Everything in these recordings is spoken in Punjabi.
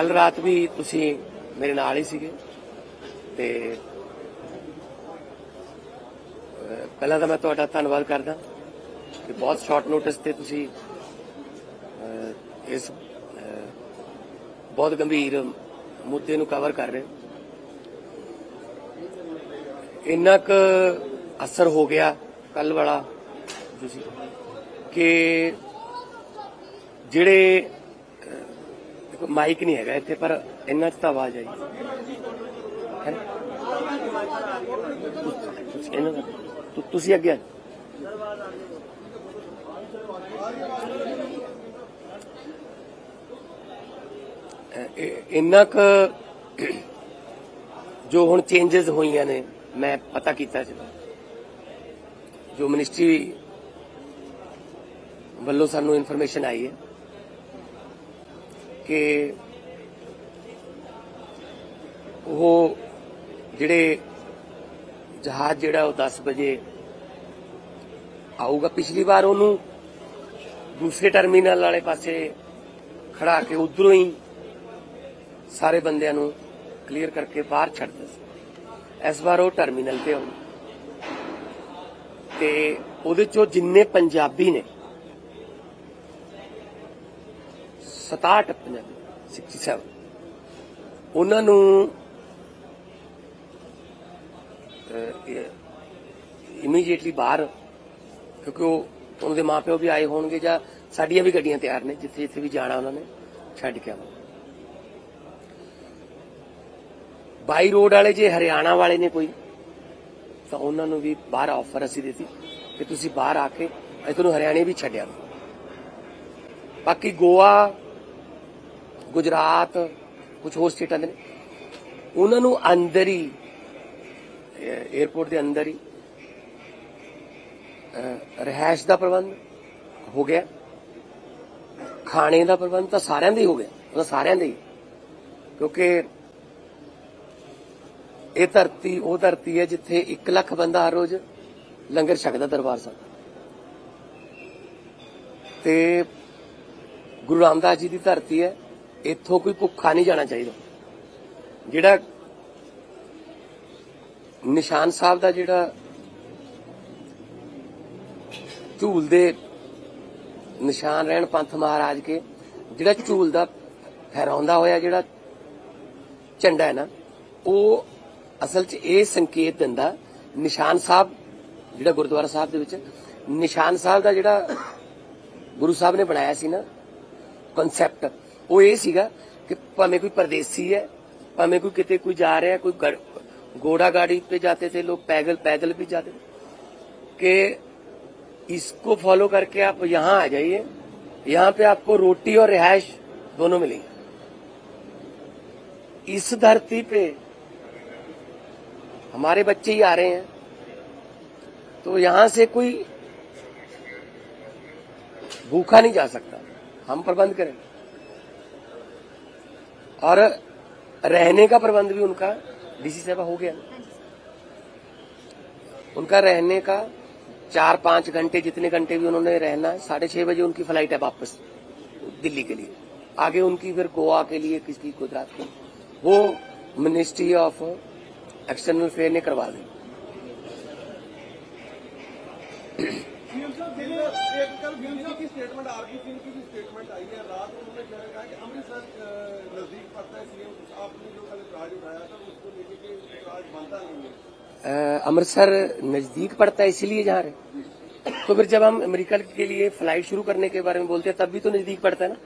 ਕੱਲ ਰਾਤ ਵੀ ਤੁਸੀਂ ਮੇਰੇ ਨਾਲ ਹੀ ਸੀਗੇ ਤੇ ਪਹਿਲਾਂ ਤਾਂ ਮੈਂ ਤੁਹਾਡਾ ਧੰਨਵਾਦ ਕਰਦਾ ਕਿ ਬਹੁਤ ਸ਼ਾਰਟ ਨੋਟਿਸ ਤੇ ਤੁਸੀਂ ਇਸ ਬਹੁਤ ਗੰਭੀਰ ਮੁੱਦੇ ਨੂੰ ਕਵਰ ਕਰ ਰਹੇ ਇੰਨਾ ਕੁ ਅਸਰ ਹੋ ਗਿਆ ਕੱਲ ਵਾਲਾ ਤੁਸੀਂ, ਕਿ ਜਿਹੜੇ ਮਾਈਕ ਨਹੀਂ ਹੈਗਾ ਇੱਥੇ, ਪਰ ਇੰਨਾ ਚ ਤਾਂ ਆਵਾਜ਼ ਆਈ। ਹੈ? ਤੁਸੀਂ- ਇਹਨਾਂ ਦਾ ਤੁਸੀਂ ਅੱਗੇ ਆ ਇੰਨਾ ਕੁ ਜੋ ਹੁਣ ਚੇਂਜਸ ਹੋਈਆਂ ਨੇ, ਮੈਂ ਪਤਾ ਕੀਤਾ ਸੀ। ਜੋ ਮਿਨਿਸਟਰੀ ਵੱਲੋਂ ਸਾਨੂੰ ਇਨਫੋਰਮੇਸ਼ਨ ਆਈ ਹੈ। ਕਿ ਉਹ ਜਿਹੜੇ ਜਹਾਜ਼ ਜਿਹੜਾ ਉਹ 10 ਵਜੇ ਆਊਗਾ, ਪਿਛਲੀ ਵਾਰ ਉਹਨੂੰ ਦੂਸਰੇ ਟਰਮੀਨਲ ਵਾਲੇ ਪਾਸੇ ਖੜਾ ਕੇ ਉਧਰੋਂ ਹੀ ਸਾਰੇ ਬੰਦਿਆਂ ਨੂੰ ਕਲੀਅਰ ਕਰਕੇ ਬਾਹਰ ਛੱਡ ਦਿੱਤਾ ਇਸ ਵਾਰ ਉਹ ਟਰਮੀਨਲ ਤੇ ਆਉਣ। ਤੇ ਉਹਦੇ ਚੋਂ ਜਿੰਨੇ ਪੰਜਾਬੀ ਨੇ 67 ਪੰਜਾਬੀ 67 ਉਹਨਾਂ ਨੂੰ ਇਮੀਡੀਏਟਲੀ ਬਾਹਰ, ਕਿਉਂਕਿ ਉਹ ਉਹਨਾਂ ਦੇ ਮਾਪਿਓ ਵੀ ਆਏ ਹੋਣਗੇ ਜਾਂ ਸਾਡੀਆਂ ਵੀ ਗੱਡੀਆਂ ਤਿਆਰ ਨੇ, ਜਿੱਥੇ ਜਿੱਥੇ ਵੀ ਜਾਣਾ ਉਹਨਾਂ ਨੇ, ਛੱਡ ਕੇ ਆਉਣਾ ਬਾਈ ਰੋਡ ਵਾਲੇ ਜੇ ਹਰਿਆਣਾ ਵਾਲੇ ਨੇ ਕੋਈ, ਤਾਂ ਉਹਨਾਂ ਨੂੰ ਵੀ ਬਾਹਰ ਆਫਰ ਅਸੀਂ ਦਿੱਤੀ ਕਿ ਤੁਸੀਂ ਬਾਹਰ ਆ ਕੇ, ਅਸੀਂ ਤੁਹਾਨੂੰ ਹਰਿਆਣੇ ਵੀ ਛੱਡਿਆ ਬਾਕੀ ਗੋਆ ਗੁਜਰਾਤ ਕੁਝ ਹੋਰ ਸਟੇਟਾਂ ਦੇ ਨੇ। ਉਹਨਾਂ ਨੂੰ ਅੰਦਰ ਹੀ 에어ਪੋਰਟ ਦੇ ਅੰਦਰ ਹੀ ਅਹ, ਰਿਹਾਇਸ਼ ਦਾ ਪ੍ਰਬੰਧ ਹੋ ਗਿਆ। ਖਾਣੇ ਦਾ ਪ੍ਰਬੰਧ ਤਾਂ ਸਾਰਿਆਂ ਦਾ ਹੀ ਹੋ ਗਿਆ। ਉਹ ਸਾਰਿਆਂ ਦਾ ਹੀ। ਕਿਉਂਕਿ ਇਹ ਧਰਤੀ ਉਹ ਧਰਤੀ ਹੈ ਜਿੱਥੇ 1 ਲੱਖ ਬੰਦਾ ਹਰ ਰੋਜ਼ ਲੰਗਰ ਛਕਦਾ ਦਰਬਾਰ ਸਾਹਿਬ ਤੇ ਗੁਰੂ ਰਾਮਦਾਸ ਜੀ ਦੀ ਧਰਤੀ ਹੈ। ਇੱਥੋਂ ਕੋਈ ਭੁੱਖਾ ਨਹੀਂ ਜਾਣਾ ਚਾਹੀਦਾ। ਜਿਹੜਾ ਨਿਸ਼ਾਨ ਸਾਹਿਬ ਦਾ ਜਿਹੜਾ ਝੂਲ ਦੇ ਨਿਸ਼ਾਨ ਰਹਿਣ ਪੰਥ ਮਹਾਰਾਜ ਕੇ, ਜਿਹੜਾ ਝੂਲ ਦਾ ਫਹਿਰਾਉਂਦਾ ਹੋਇਆ ਜਿਹੜਾ ਝੰਡਾ ਹੈ ਨਾ, ਉਹ ਅਸਲ 'ਚ ਇਹ ਸੰਕੇਤ ਦਿੰਦਾ, ਨਿਸ਼ਾਨ ਸਾਹਿਬ, ਜਿਹੜਾ ਗੁਰਦੁਆਰਾ ਸਾਹਿਬ ਦੇ ਵਿੱਚ, ਨਿਸ਼ਾਨ ਸਾਹਿਬ ਦਾ ਜਿਹੜਾ ਗੁਰੂ ਸਾਹਿਬ ਨੇ ਬਣਾਇਆ ਸੀ ਨਾ ਕਨਸੈਪਟ ਉਹ ਇਹ ਸੀਗਾ ਕਿ ਭਾਵੇਂ ਕੋਈ ਪਰਦੇਸੀ ਹੈ ਭਾਵੇਂ ਕੋਈ ਕਿਤੇ ਕੋਈ ਜਾ ਰਿਹਾ ਕੋਈ ਗੜ- घोड़ा गाड़ी पे जाते थे लोग पैदल पैदल भी जाते थे कि इसको फॉलो करके आप यहाँ आ जाइए यहाँ पे आपको रोटी और रिहायश दोनों मिलेगी इस धरती पे हमारे बच्चे ही आ रहे हैं तो यहां से कोई भूखा नहीं जा सकता हम प्रबंध करें और रहने का प्रबंध भी उनका डीसी साहब हो गया। उनका रहने का चार पाँच घंटे जितने घंटे भी उन्होंने रहना है साढ़े छह बजे उनकी फ़्लाइट है वापस दिल्ली के लिए। आगे उनकी फिर गोवा के लिए किसकी गुजरात के लिए। वो मिनिस्ट्री ऑफ़ एक्सटर्नल अफेयर ने करवा दी। सिंह की स्टेटमेंट आई है। रात उन्होंने कहा कि अमृतसर नज़दीक अमृतसर नज़दीक पड़ता है, इसीलिए जा रहे तो फिर जब हम अमेरिका के लिए फ़्लाइट शुरू करने के बारे में बोलते हैं, तब भी तो नज़दीक पड़ता है ना?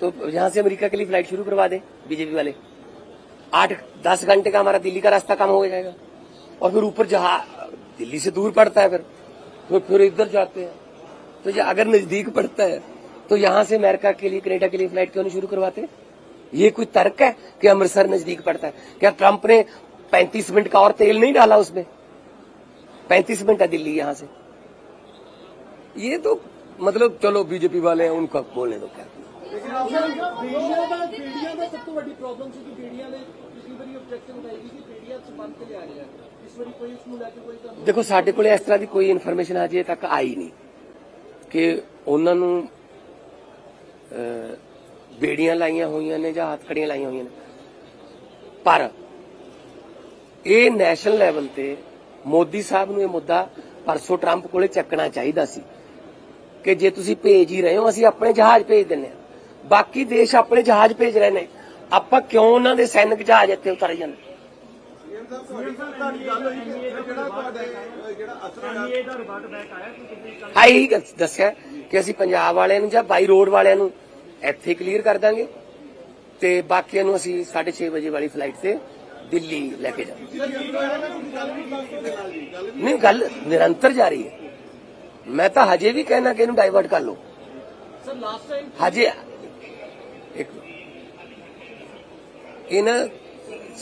तो यहाँ से अमेरिका के लिए फ़्लाइट शुरू करवा दे, बीजेपी वाले। आठ, दस घंटे का हमारा दिल्ली का रास्ता कम हो जाएगा। और फिर ऊपर जहाँ, दिल्ली से दूर पड़ता है फिर। तो फिर इधर जाते हैं। तो ये अगर नज़दीक पड़ता है तो यहाँ से अमेरिका के लिए, कनेडा के लिए फ़्लाइट क्यों नहीं शुरू करवाते? ये कोई तर्क है कि अमृतसर नजदीक पड़ता है क्या ट्रंप ने 35 मिनट का और तेल नहीं डाला उसमें 35 मिनट है दिल्ली यहां से ये तो मतलब चलो बीजेपी वाले हैं उनका बोलने दो क्या ਬੇੜੀਆਂ ਦਾ ਬੇੜੀਆਂ ਦਾ ਸਭ ਤੋਂ ਵੱਡੀ ਪ੍ਰੋਬਲਮ ਸੀ ਕਿ ਬੇੜੀਆਂ ਦੇ ਪਿਛਲੀ ਵਾਰੀ ਆਬਜੈਕਸ਼ਨ ਉਠਾਈ ਗਈ ਕਿ ਬੇੜੀਆਂ ਚ ਬੰਦ ਕੇ ਲਿਆ ਰਿਹਾ ਇਸ ਵਾਰੀ ਕੋਈ ਇਸ ਨੂੰ ਲੈ ਕੇ ਕੋਈ ਤੁਹਾਨੂੰ ਦੇਖੋ ਸਾਡੇ ਕੋਲੇ ਇਸ ਤਰ੍ਹਾਂ ਦੀ ਕੋਈ ਇਨਫੋਰਮੇਸ਼ਨ ਅਜੇ ਤੱਕ ਆਈ ਨਹੀਂ ਕਿ ਉਹਨਾਂ ਨੂੰ ਅਹ, ਬੇੜੀਆਂ ਲਾਈਆਂ ਹੋਈਆਂ ਨੇ ਜਾਂ ਹੱਥਕੜੀਆਂ ਲਾਈਆਂ ਹੋਈਆਂ ਨੇ। ਪਰ ਇਹ ਨੈਸ਼ਨਲ ਲੈਵਲ ਤੇ ਮੋਦੀ ਸਾਹਿਬ ਨੂੰ ਇਹ ਮੁੱਦਾ ਪਰਸੋਂ ਟਰੰਪ ਕੋਲੇ ਚੱਕਣਾ ਚਾਹੀਦਾ ਸੀ ਕਿ ਜੇ ਤੁਸੀਂ ਭੇਜ ਹੀ ਰਹੇ ਹੋ ਅਸੀਂ ਆਪਣੇ ਜਹਾਜ਼ ਭੇਜ ਦਿੰਨੇ ਆ ਬਾਕੀ ਦੇਸ਼ ਆਪਣੇ ਜਹਾਜ਼ ਭੇਜ ਰਹੇ ਨੇ। ਆਪਾਂ ਕਿਉਂ ਉਹਨਾਂ ਦੇ ਸੈਨਿਕ ਜਹਾਜ਼ ਇੱਥੇ ਉਤਾਰੇ ਜਾਂਦੇ? ਸੀਐਮ ਸਾਹਿਬ ਤੁਹਾਡੀ ਤੁਹਾਡੀ ਗੱਲ ਹੋਈ ਦੱਸਿਆ ਕਿ ਅਸੀਂ ਪੰਜਾਬ ਵਾਲਿਆਂ ਨੂੰ ਜਾਂ ਬਾਈ ਰੋਡ ਵਾਲਿਆਂ ਨੂੰ ਇੱਥੇ ਕਲੀਅਰ ਕਰ ਦਾਂਗੇ। ਤੇ ਬਾਕੀਆਂ ਨੂੰ ਅਸੀਂ 6:30 ਵਜੇ ਵਾਲੀ ਫਲਾਈਟ ਤੇ ਦਿੱਲੀ ਲੈ ਕੇ ਜਾਵਾਂਗੇ। ਨਹੀਂ ਗੱਲ ਨਿਰੰਤਰ ਜਾਰੀ ਹੈ। ਮੈਂ ਤਾਂ ਹਜੇ ਵੀ ਕਹਿਣਾ ਕਿ ਇਹਨੂੰ ਡਾਈਵਰਟ ਕਰ ਲਓ। ਸਰ ਲਾਸਟ ਟਾਈਮ ਹਜੇ ਇੱਕ ਇਹ ਨਾ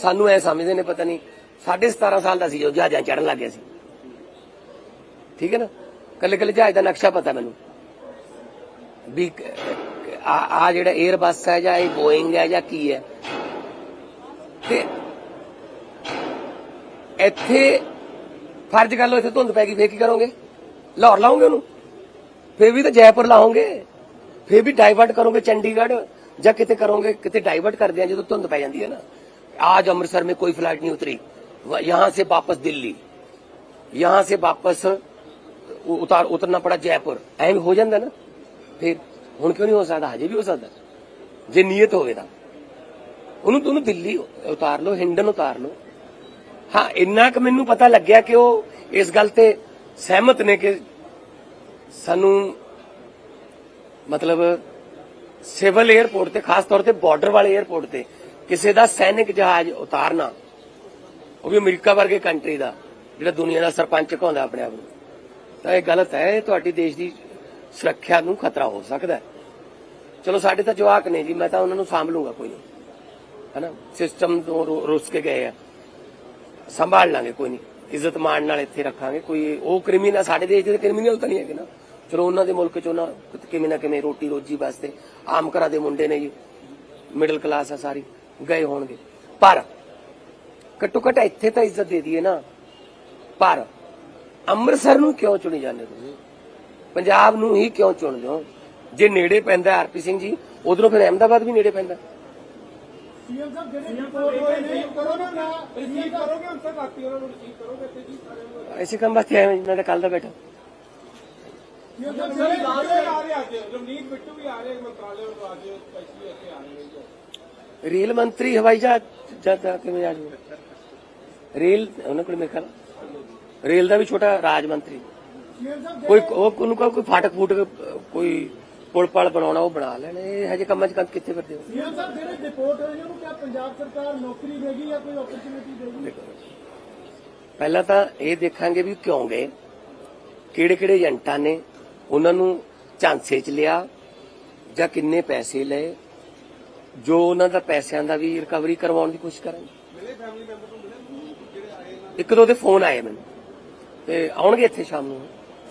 ਸਾਨੂੰ ਐ ਸਮਝਦੇ ਨੇ ਪਤਾ ਨਹੀਂ 17.5 ਸਾਲ ਦਾ ਸੀ ਜੋ ਜਹਾਜ਼ਾਂ ਚੜਨ ਲੱਗ ਗਿਆ ਸੀ। ਠੀਕ ਹੈ ਨਾ? ਕੱਲੇ ਕੱਲੇ ਜਹਾਜ਼ ਦਾ ਨਕਸ਼ਾ ਪਤਾ ਮੈਨੂੰ। ਵੀ ਆ ਜਿਹੜਾ 에ਅਰਬਸ ਹੈ ਜਾਂ ਇਹ ਬੋਇੰਗ ਹੈ ਜਾਂ ਕੀ ਹੈ? ਤੇ ਇੱਥੇ ਫਰਜ਼ ਕਰ ਲਓ ਇੱਥੇ ਧੁੰਦ ਪੈ ਗਈ, ਫੇਰ ਕੀ ਕਰੋਗੇ? ਲਾਹੌਰ ਲਾਉਂਗੇ ਉਹਨੂੰ? ਫੇਰ ਵੀ ਤਾਂ ਜੈਪੁਰ ਲਾਉਂਗੇ ਫੇਰ ਵੀ ਡਾਈਵਰਟ ਕਰੋਗੇ ਚੰਡੀਗੜ੍ਹ, ਜਾਂ ਕਿਤੇ ਕਰੋਗੇ, ਕਿਤੇ ਡਾਈਵਰਟ ਕਰਦੇ ਆ ਜਦੋਂ ਧੁੰਦ ਪੈ ਜਾਂਦੀ ਹੈ ਨਾ। ਆਜ ਅੰਮ੍ਰਿਤਸਰ में ਕੋਈ ਫਲਾਈਟ ਨਹੀਂ ਉਤਰੀ। ਯਹਾਂ ਸੇ ਵਾਪਸ ਦਿੱਲੀ। यहाँ ਸੇ ਵਾਪਸ उतार उतरना पड़ा जयपुर ਹੋ ਜਾਂਦਾ ਨਾ। ना ਹੁਣ ਕਿਉਂ ਨਹੀਂ ਹੋ ਸਕਦਾ? ਹਜੇ ਵੀ ਹੋ ਸਕਦਾ। ਜੇ ਨੀਅਤ ਹੋਵੇ ਤਾਂ। ਉਹਨੂੰ ਤੁਹਾਨੂੰ ਦਿੱਲੀ ਉਤਾਰ ਲਓ, ਹਿੰਡਨ ਉਤਾਰ ਲਓ। ਹਾਂ, ਇੰਨਾ ਕੁ ਮੈਨੂੰ ਪਤਾ ਲੱਗਿਆ ਕਿ ਉਹ ਇਸ ਗੱਲ ਤੇ ਸਹਿਮਤ ਨੇ ਕਿ ਸਾਨੂੰ ਮਤਲਬ ਸਿਵਲ 에ਅਰਪੋਰਟ ਤੇ, ਖਾਸ ਤੌਰ ਤੇ ਬਾਰਡਰ ਵਾਲੇ 에ਅਰਪੋਰਟ ਤੇ ਕਿਸੇ ਦਾ ਸੈਨਿਕ ਜਹਾਜ਼ ਉਤਾਰਨਾ, ਉਹ ਵੀ ਅਮਰੀਕਾ ਵਰਗੇ ਕੰਟਰੀ ਦਾ, ਜਿਹੜਾ ਦੁਨੀਆ ਦਾ ਸਰਪੰਚ ਕਹਾਉਂਦਾ ਆਪਣੇ ਆਪ ਨੂੰ। ਤਾਂ ਇਹ ਗਲਤ ਹੈ, ਇਹ ਤੁਹਾਡੀ ਦੇਸ਼ ਦੀ ਸੁਰੱਖਿਆ ਨੂੰ ਖਤਰਾ ਹੋ ਸਕਦਾ ਹੈ। ਚਲੋ, ਸਾਡੇ ਤਾਂ ਜਵਾਕ ਨੇ ਜੀ, ਮੈਂ ਤਾਂ ਉਹਨਾਂ ਨੂੰ ਸਾਂਭ ਲੂੰਗਾ ਕੋਈ ਨਹੀਂ। ਹੈਨਾ? ਸਿਸਟਮ ਤੋਂ ਰੁੱਸ ਕੇ ਗਏ ਆ। ਸੰਭਾਲ ਲਾਂਗੇ, ਕੋਈ ਨਹੀਂ। ਇੱਜ਼ਤ ਮਾਣ ਨਾਲ ਇੱਥੇ ਰੱਖਾਂਗੇ, ਕੋਈ ਉਹ ਕ੍ਰਿਮੀਨਲ ਸਾਡੇ ਦੇਸ਼ ਦੇ ਕ੍ਰਿਮੀਨਲ ਤਾਂ ਨਹੀਂ ਹੈਗੇ ਨਾ। ਚਲੋ, ਉਹਨਾਂ ਦੇ ਮੁਲਕ ਚ ਉਹਨਾਂ ਕਿਵੇਂ ਨਾ ਕਿਵੇਂ ਰੋਟੀ ਰੋਜੀ ਵਾਸਤੇ ਆਮ ਘਰਾਂ ਦੇ ਮੁੰਡੇ ਨੇ ਜੀ। ਮਿਡਲ ਕਲਾਸ ਆ ਸਾਰੀ, ਗਏ ਹੋਣਗੇ। ਪਰ ਘੱਟੋ ਘੱਟ ਇੱਥੇ ਤਾਂ ਇੱਜ਼ਤ ਦੇ ਦਈਏ ਨਾ। ਪਰ ਅੰਮ੍ਰਿਤਸਰ ਨੂੰ ਕਿਉਂ ਚੁਣੀ ਜਾਂਦੇ ਤੁਸੀਂ? ਪੰਜਾਬ ਨੂੰ ਹੀ ਕਿਉਂ ਚੁਣਦੇ ਹੋ ਜੇ ਨੇੜੇ ਪੈਂਦਾ ਆਰਪੀ ਸਿੰਘ ਜੀ ਉਧਰੋਂ ਫਿਰ ਅਹਿਮਦਾਬਾਦ ਵੀ ਨੇੜੇ ਪੈਂਦਾ। ਸੀਐਮ ਸਾਹਿਬ ਜਿਹੜੇ ਰਿਪੋਰਟ ਹੋਏ ਨੇ ਕਰੋ ਨਾ ਨਾ ਰਿਸੀਵ ਕਰੋਗੇ ਉਸ ਤੱਕ ਆਤੀ ਉਹਨਾਂ ਨੂੰ ਰਿਸੀਵ ਕਰੋਗੇ ਤੇ ਜੀ ਸਾਰਿਆਂ ਨੂੰ। ਐਸੇ ਕੰਮ ਵਾਸਤੇ ਆਏ ਮੈਂ ਤਾਂ ਕੱਲ ਦਾ ਬੈਠਾ। ਸੀਐਮ ਸਾਹਿਬ ਜਿਹੜੇ ਜਿਹੜੇ ਆ ਰਹੇ ਅੱਜ ਰਵਨੀਤ ਬਿੱਟੂ ਵੀ ਆ ਰਹੇ ਮੰਤਰਾਲੇ ਨੂੰ ਅੱਜ ਸਪੈਸ਼ਲੀ ਇੱਥੇ ਆ ਰਹੇ ਨੇ ਰੇਲ ਮੰਤਰੀ ਹਵਾਈ ਜਹਾਜ਼ ਜਦ ਕਿਵੇਂ ਆ ਜਾਊਗਾ? ਰੇਲ ਉਹਨਾਂ ਕੋਲ ਮੇਰੇ ਖਿਆਲ ਰੇਲ ਦਾ ਵੀ ਛੋਟਾ ਰਾਜ ਮੰਤਰੀ। ਕੋਈ ਉਹ ਉਹਨੂੰ ਕਹੋ ਕੋਈ ਫਾਟਕ ਫੂਟਕ ਕੋਈ ਪੁਲ ਪਲ ਬਣਾਉਣਾ ਉਹ ਬਣਾ ਲੈਣ। ਇਹ ਹਜੇ ਕੰਮਾਂ 'ਚ ਕੰਨ ਕਿੱਥੇ ਫਿਰਦੇ ਹੋ? ਸੀਐਮ ਸਾਹਿਬ ਜਿਹੜੇ ਰਿਪੋਰਟ ਹੋਏ ਨੇ ਉਹਨੂੰ ਕਿਹਾ ਪੰਜਾਬ ਸਰਕਾਰ ਨੌਕਰੀ ਦੇਗੀ ਜਾਂ ਕੋਈ ਓਪਰਚੁਨਿਟੀ ਦੇਗੀ? ਪਹਿਲਾਂ ਤਾਂ ਇਹ ਦੇਖਾਂਗੇ ਵੀ ਕਿਉਂ ਗਏ ਕਿਹੜੇ ਕਿਹੜੇ ਏਜੰਟਾਂ ਨੇ ਉਹਨਾਂ ਨੂੰ ਝਾਂਸੇ 'ਚ ਲਿਆ ਜਾਂ ਕਿੰਨੇ ਪੈਸੇ ਲਏ ਜੋ ਉਹਨਾਂ ਦਾ ਪੈਸਿਆਂ ਦਾ ਵੀ ਰਿਕਵਰੀ ਕਰਵਾਉਣ ਦੀ ਕੋਸ਼ਿਸ਼ ਕਰਾਂਗੇ ਮਿਲੇ ਫੈਮਿਲੀ ਮੈਂਬਰ ਨੂੰ ਮਿਲੇ? ਜਿਹੜੇ ਆਏ ਨੇ ਇੱਕ ਦੋ ਦੇ ਫੋਨ ਆਏ ਮੈਨੂੰ ਤੇ ਆਉਣਗੇ ਇੱਥੇ ਸ਼ਾਮ ਨੂੰ।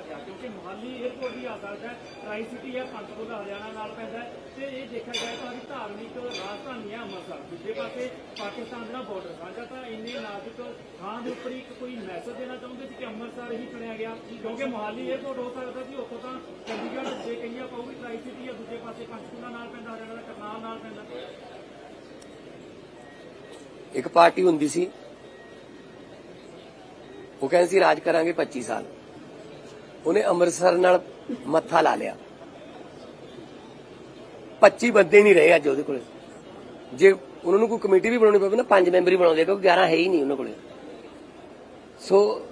ਗਿਆ ਕਿਉਂਕਿ ਮੁਹਾਲੀ 에ਅਰਪੋਰਟ ਵੀ ਆ ਸਕਦਾ ਹੈ ਟਰਾਈ ਸਿਟੀ ਹੈ ਪੰਚਕੂਲਾ ਹਰਿਆਣਾ ਨਾਲ ਪੈਂਦਾ ਹੈ। ਤੇ ਇਹ ਦੇਖਿਆ ਜਾਏ ਤਾਂ ਵੀ ਧਾਰਮਿਕ ਰਾਜਧਾਨੀ ਹੈ ਅੰਮ੍ਰਿਤਸਰ। ਦੂਜੇ ਪਾਸੇ ਪਾਕਿਸਤਾਨ ਦਾ ਬਾਰਡਰ ਸਾਂਝਾ ਤਾਂ ਇੰਨੇ ਨਾਜ਼ੁਕ ਥਾਂ ਦੇ ਉੱਪਰ ਇੱਕ ਕੋਈ ਮੈਸੇਜ ਦੇਣਾ ਚਾਹੁੰਦੇ ਸੀ ਕਿ ਅੰਮ੍ਰਿਤਸਰ ਹੀ ਚੁਣਿਆ ਗਿਆ। ਕਿਉਂਕਿ ਮੁਹਾਲੀ 에ਅਰਪੋਰਟ ਹੋ ਸਕਦਾ ਸੀ, ਉੱਥੋਂ ਤਾਂ ਚੰਡੀਗੜ੍ਹ ਜੇ ਕਹੀਏ ਆਪਾਂ ਉਹ ਟਰਾਈ ਸਿਟੀ ਹੈ ਦੂਜੇ ਪਾਸੇ ਪੰਚਕੂਲਾ ਨਾਲ ਪੈਂਦਾ, ਹਰਿਆਣਾ ਦਾ ਕਰਨਾਲ ਨਾਲ ਪੈਂਦਾ। ਇੱਕ ਪਾਰਟੀ ਹੁੰਦੀ ਸੀ, ਉਹ ਕਹਿੰਦੇ ਸੀ, ਰਾਜ ਕਰਾਂਗੇ 25 ਸਾਲ। ਉਹਨੇ ਅੰਮ੍ਰਿਤਸਰ ਨਾਲ ਮੱਥਾ ਲਾ ਲਿਆ। 25 ਬੰਦੇ ਨਹੀਂ ਰਹੇ ਅੱਜ ਉਹਦੇ ਕੋਲੇ। ਜੇ ਉਹਨਾਂ ਨੂੰ ਕੋਈ ਕਮੇਟੀ ਵੀ ਬਣਾਉਣੀ ਪਵੇ ਨਾ, ਪੰਜ ਮੈਂਬਰੀ ਬਣਾਉਂਦੇ ਕਿਉਂਕਿ 11 ਹੈ ਹੀ ਨਹੀਂ ਉਹਨਾਂ ਕੋਲੇ। ਸੋ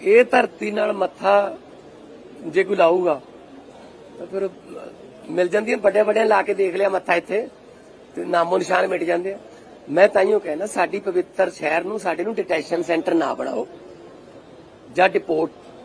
ਇਹ ਧਰਤੀ ਨਾਲ ਮੱਥਾ ਜੇ ਕੋਈ ਲਾਊਗਾ, ਤਾਂ ਫਿਰ ਮਿਲ ਜਾਂਦੀਆਂ ਵੱਡੇ ਵੱਡੇ ਲਾ ਕੇ ਦੇਖ ਲਿਆ ਮੱਥਾ ਇੱਥੇ, ਤੇ ਨਾਮੋ ਨਿਸ਼ਾਨ ਮਿਟ ਜਾਂਦੇ ਆ। ਮੈਂ ਤਾਈਓ ਕਹਿੰਦਾ ਸਾਡੀ ਪਵਿੱਤਰ ਸ਼ਹਿਰ ਨੂੰ, ਸਾਡੇ ਨੂੰ ਡਿਟੈਸ਼ਨ ਸੈਂਟਰ ਨਾ ਬਣਾਓ। ਜਾਂ ਡਿਪੋਰਟ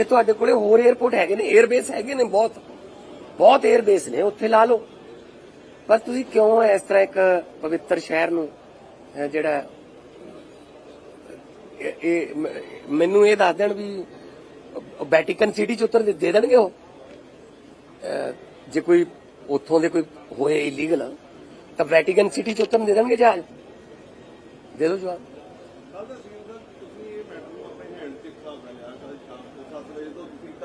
ਕਿ ਤੁਹਾਡੇ ਕੋਲੇ ਹੋਰ 에어ਪੋਰਟ ਹੈਗੇ ਨੇ 에ਅਰਬੇਸ ਹੈਗੇ ਨੇ ਬਹੁਤ। ਬਹੁਤ 에ਅਰਬੇਸ ਨੇ, ਉੱਥੇ ਲਾ ਲਓ। ਬਸ ਤੁਸੀਂ ਕਿਉਂ ਇਸ ਤਰ੍ਹਾਂ ਇੱਕ ਪਵਿੱਤਰ ਸ਼ਹਿਰ ਨੂੰ ਜਿਹੜਾ, ਇਹ ਮੈਨੂੰ ਇਹ ਦੱਸ ਦੇਣ ਵੀ ਵੈਟੀਕਨ ਸਿਟੀ ਚ ਉਤਰ ਦੇ ਦੇਣਗੇ ਉਹ? ਜੇ ਕੋਈ ਉੱਥੋਂ ਦੇ ਕੋਈ ਹੋਏ ਇਲੀਗਲ ਤਾਂ ਵੈਟੀਕਨ ਸਿਟੀ ਚ ਉਤਰਨ ਦੇ ਦੇਣਗੇ ਜਹਾਜ਼? ਦੇ ਦਿਓ ਜਵਾਬ।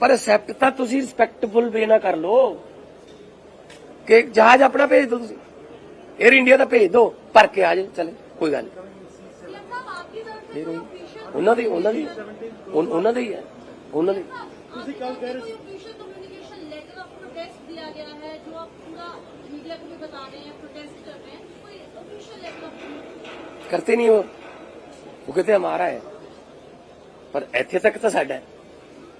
ਪਰ ਐਕਸੈਪਟ ਤਾਂ ਤੁਸੀਂ ਰਿਸਪੈਕਟਫੁਲ ਵੇ ਨਾ ਕਰ ਲੋ ਕਿ ਜਹਾਜ਼ ਆਪਣਾ ਭੇਜ ਦਿਓ ਤੁਸੀਂ। 에ਅਰ ਇੰਡੀਆ ਦਾ ਭੇਜ ਦਿਓ ਭਰ ਕੇ ਆ ਜਾਓ ਚਲੇ ਕੋਈ ਗੱਲ ਨਹੀਂ। ਉਹਨਾਂ ਦੀ ਉਹਨਾਂ ਦੀ ਉਹਨਾਂ ਦੀ ਹੈ ਉਹਨਾਂ ਦੀ। ਤੁਸੀਂ ਕੱਲ ਕਹਿ ਰਹੇ ਸੀ। ਕਮਿਊਨੀਕੇਸ਼ਨ ਲੈਟਰ ਆਫ ਪ੍ਰੋਟੈਸਟ ਦਿਆ ਗਿਆ ਹੈ ਪਰ ਇੱਥੇ ਤੱਕ ਤਾਂ ਸਾਡਾ ਬਤਾ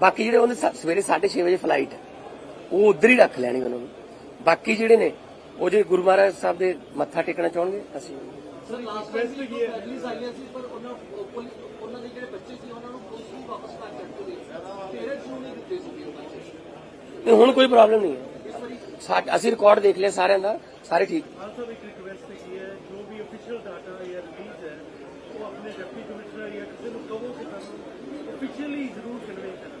ਬਾਕੀ ਜਿਹੜੇ ਉਹਨੇ ਸਵੇਰੇ 6:30 ਵਜੇ ਫਲਾਈਟ ਹੈ ਉਹ ਉਧਰ ਹੀ ਰੱਖ ਲੈਣੀ ਉਹਨਾਂ ਨੂੰ। ਬਾਕੀ ਜਿਹੜੇ ਨੇ ਉਹ ਜੇ ਗੁਰੂ ਮਹਾਰਾਜ ਸਾਹਿਬ ਦੇ ਮੱਥਾ ਟੇਕਣਾ ਚਾਹਣਗੇ ਅਸੀਂ ਸਰ ਲਾਸਟ ਫੈਸਟ ਕੀ ਹੈ ਫੈਮਿਲੀਜ਼ ਆਈਆਂ ਸੀ ਪਰ ਉਹਨਾਂ ਪੁਲ- ਉਹਨਾਂ ਦੇ ਜਿਹੜੇ ਬੱਚੇ ਸੀ ਉਹਨਾਂ ਨੂੰ ਪੁਲਿਸ ਨੂੰ ਵਾਪਸ ਕਰ ਦਿੱਤੇ ਗਏ ਪੇਰੈਂਟਸ ਨੂੰ ਨਹੀਂ ਦਿੱਤੇ ਸੀ ਉਹ ਬੱਚੇ? ਨਹੀਂ ਹੁਣ ਕੋਈ ਪ੍ਰੋਬਲਮ ਨਹੀਂ ਹੈ। ਸਾ- ਅਸੀਂ ਰਿਕਾਰਡ ਦੇਖ ਲਿਆ ਸਾਰਿਆਂ ਦਾ ਸਾਰੇ ਠੀਕ। ਹਾਂ ਸਰ ਇੱਕ ਰਿਕਵੈਸਟ ਕੀ ਹੈ ਜੋ ਵੀ ਅਫੀਸ਼ੀਅਲ ਡਾਟਾ ਜਾਂ ਰਿਲੀਜ਼ ਹੈ ਉਹ ਆਪਣੇ ਡਿਪਟੀ ਕਮਿਸ਼ਨਰ ਜਾਂ ਕਿਸੇ ਨੂੰ ਕਹੋ ਕਿ ਤੁਹਾਨੂੰ ਅਫੀਸ਼ੀਅਲੀ ਜ਼ਰੂਰ ਕਨਵੇ ਕਰਨ।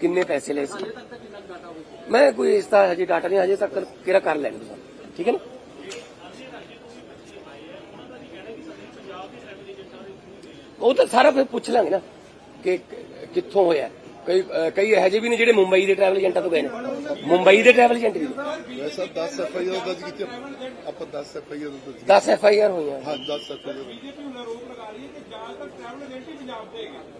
ਕਿੰਨੇ ਪੈਸੇ ਲਏ ਸੀ? ਮੈਂ ਕੋਈ ਇਸ ਦਾ ਹਜੇ ਡਾਟਾ ਨਹੀਂ ਹਜੇ ਤੱਕ ਕਿਹੜਾ ਕਰ ਲੈਣਗੇ ਸਾਨੂੰ ਠੀਕ ਹੈ ਨਾ? ਉਹ ਤਾਂ ਸਾਰਾ ਫਿਰ ਪੁੱਛ ਲਾਂਗੇ ਨਾ ਕਿ ਕਿੱਥੋਂ ਹੋਇਆ। ਕਈ ਕਈ ਇਹੋ ਜਿਹੇ ਵੀ ਨੇ ਜਿਹੜੇ ਮੁੰਬਈ ਦੇ ਟਰੈਵਲ ਏਜੰਟਾਂ ਤੋਂ ਗਏ ਨੇ। ਮੁੰਬਈ ਦੇ ਟਰੈਵਲ ਏਜੰਟ ਵੀ ਵੈਸਾ 10 ਐਫ ਆਈ ਆਰ ਦਰਜ ਕੀਤੀ। ਆਪਾਂ 10 ਐਫ ਆਈ ਆਰ ਦਰਜ 10 ਐਫ ਆਈ ਆਰ ਹੋਈਆਂ। ਹਾਂ 10 ਐਫ ਆਈ ਆਰ ਬੀਜੇਪੀ ਹੁਣ ਆਰੋਪ ਲਗਾ ਰਹੀ ਹੈ ਕਿ ਜ਼ਿਆਦਾਤਰ ਟਰੈਵਲ ਏਜੰਟ ਹੀ ਪੰਜਾਬ ਦੇ ਹੈਗੇ।